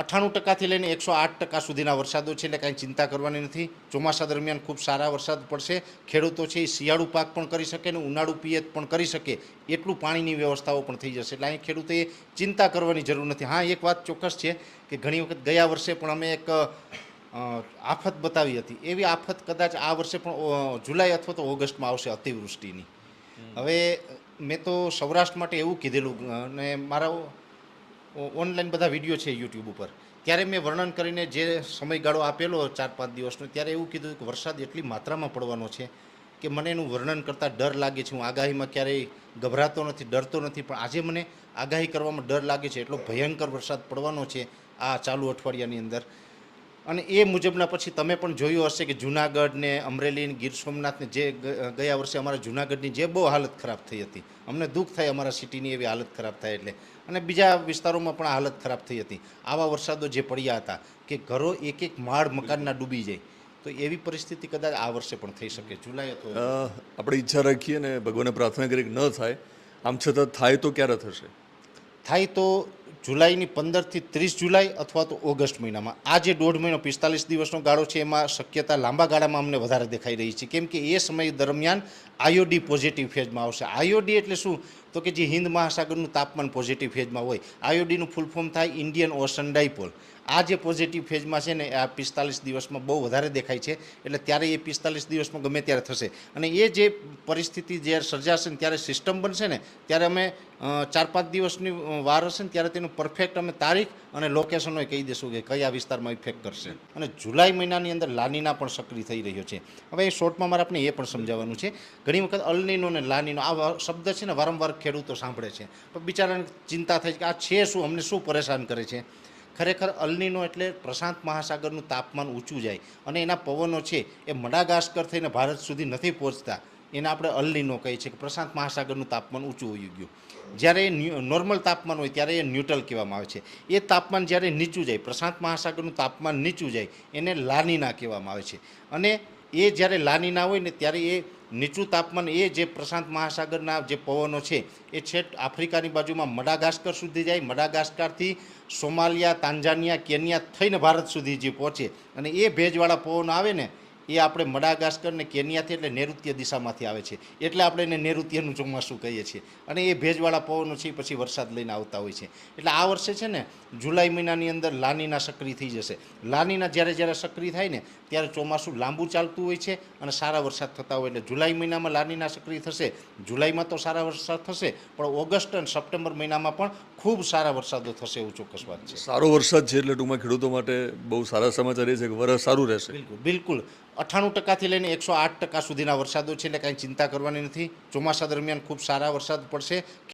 અઠ્ઠાણું ટકાથી લઈને એકસો આઠ ટકા સુધીના વરસાદો છે એટલે કાંઈ ચિંતા કરવાની નથી. ચોમાસા દરમિયાન ખૂબ સારા વરસાદ પડશે. ખેડૂતો છે એ શિયાળુ પાક પણ કરી શકે ને ઉનાળુ પિયત પણ કરી શકે. એટલું પાણીની વ્યવસ્થાઓ પણ થઈ જશે. એટલે અહીં ખેડૂતોએ ચિંતા કરવાની જરૂર નથી. હા એક વાત ચોક્કસ છે કે ઘણી વખત ગયા વર્ષે પણ અમે એક આફત બતાવી હતી. એવી આફત કદાચ આ વર્ષે પણ જુલાઈ અથવા તો ઓગસ્ટમાં આવશે અતિવૃષ્ટિની. હવે મેં તો સૌરાષ્ટ્ર માટે એવું કીધેલું અને મારા ઓનલાઈન બધા વીડિયો છે યુટ્યુબ ઉપર. ત્યારે મેં વર્ણન કરીને જે સમયગાળો આપેલો ચાર, પાંચ દિવસનો, ત્યારે એવું કીધું કે વરસાદ એટલી માત્રામાં પડવાનો છે કે મને એનું વર્ણન કરતાં ડર લાગે છે. હું આગાહીમાં ક્યારેય ગભરાતો નથી, ડરતો નથી, પણ આજે મને આગાહી કરવામાં ડર લાગે છે. એટલો ભયંકર વરસાદ પડવાનો છે આ ચાલુ અઠવાડિયાની અંદર. અને એ મુજબના પછી તમે પણ જોયું હશે કે જુનાગઢ ને અમરેલી ગીર સોમનાથને જે ગયા વર્ષે અમારા જુનાગઢની જે બહુ હાલત ખરાબ થઈ હતી. અમને દુઃખ થાય અમારા સિટીની એવી હાલત ખરાબ થાય એટલે. અને બીજા વિસ્તારોમાં પણ હાલત ખરાબ થઈ હતી. આવા વરસાદો જે પડ્યા હતા કે ઘરો એક એક માળ મકાનના ડૂબી જાય. તો એવી પરિસ્થિતિ કદાચ આ વર્ષે પણ થઈ શકે. જુલાઈ તો આપણે ઈચ્છા રાખીએ ને ભગવાનને પ્રાર્થના કરી ન થાય. આમ છતાં થાય તો ક્યારે થશે? થાય તો જુલાઈની પંદરથી ત્રીસ જુલાઈ અથવા તો ઓગસ્ટ મહિનામાં. આ જે દોઢ મહિનો, પિસ્તાલીસ દિવસનો ગાળો છે, એમાં શક્યતા લાંબા ગાળામાં અમને વધારે દેખાઈ રહી છે. કેમ કે એ સમય દરમિયાન આયોડી પોઝિટિવ ફેઝમાં આવશે. આયોડી એટલે શું? તો કે જે હિન્દ મહાસાગરનું તાપમાન પોઝિટિવ ફેઝમાં હોય. આયોડીનું ફૂલ ફોર્મ થાય ઇન્ડિયન ઓશન ડાયપોલ આ જે પોઝિટિવ ફેઝમાં છે ને, આ પિસ્તાલીસ દિવસમાં બહુ વધારે દેખાય છે. એટલે ત્યારે એ પિસ્તાલીસ દિવસમાં ગમે ત્યારે થશે. અને એ જે પરિસ્થિતિ જ્યારે સર્જાશે ને, ત્યારે સિસ્ટમ બનશે ને, ત્યારે અમે ચાર પાંચ દિવસની વાર હશે ને ત્યારે તેનું પરફેક્ટ અમે તારીખ અને લોકેશનો કહી દઈશું કે કયા વિસ્તારમાં ઇફેક્ટ કરશે. અને જુલાઈ મહિનાની અંદર લાનીના પણ સક્રિય થઈ રહ્યો છે. હવે એ શોર્ટમાં મારે આપણે એ પણ સમજાવવાનું છે. ઘણી વખત અલનીનો ને લાનીનો, આ શબ્દ છે ને વારંવાર ખેડૂતો સાંભળે છે. પણ બિચારાને ચિંતા થાય કે આ છે શું, અમને શું પરેશાન કરે છે? ખરેખર અલનીનો એટલે પ્રશાંત મહાસાગરનું તાપમાન ઊંચું જાય અને એના પવનો છે એ મડાગાસ્કર થઈને ભારત સુધી નથી પહોંચતા. એને આપણે અલ્લીનો કહીએ છીએ કે પ્રશાંત મહાસાગરનું તાપમાન ઊંચું હોઈ ગયું. જ્યારે નોર્મલ તાપમાન હોય ત્યારે એ ન્યુટ્રલ કહેવામાં આવે છે. એ તાપમાન જ્યારે નીચું જાય, પ્રશાંત મહાસાગરનું તાપમાન નીચું જાય, એને લાનીના કહેવામાં આવે છે. અને એ જ્યારે લાનીના હોય ને ત્યારે એ નીચું તાપમાન, એ જે પ્રશાંત મહાસાગરના જે પવનો છે, એ છેટ આફ્રિકાની બાજુમાં મડાગાસ્કર સુધી જાય. મડાગાસ્કરથી સોમાલિયા તાંજાનિયા કેન્યા થઈને ભારત સુધી જે પહોંચે અને એ ભેજવાળા પવનો આવે ને એ આપણે મડાગાસ્કર ને કેન્યાથી એટલે નૈઋત્ય દિશામાંથી આવે છે. એટલે આપણે એને નૈઋત્યનું ચોમાસું કહીએ છીએ. અને એ ભેજવાળા પવનો છે પછી વરસાદ લઈને આવતા હોય છે. એટલે આ વર્ષે છે ને જુલાઈ મહિનાની અંદર લાનીના સક્રિય થઈ જશે. લાનીના જ્યારે જ્યારે સક્રિય થાય ને ત્યારે ચોમાસું લાંબુ ચાલતું હોય છે અને સારા વરસાદ થતા હોય. એટલે જુલાઈ મહિનામાં લાનીના સક્રિય થશે. જુલાઈમાં તો સારા વરસાદ થશે પણ ઓગસ્ટ અને સપ્ટેમ્બર મહિનામાં પણ ખૂબ સારા વરસાદો થશે એવું ચોક્કસ વાત છે. સારો વરસાદ છે એટલે ટૂંકમાં ખેડૂતો માટે બહુ સારા સમાચાર એ છે કે વરસ સારું રહેશે. બિલકુલ બિલકુલ. અઠ્ઠાણું ટકાથી લઈને એકસો આઠ ટકા સુધીના વરસાદો છે એટલે કાંઈ ચિંતા કરવાની નથી. ચોમાસા દરમિયાન ખૂબ સારા વરસાદ પડશે.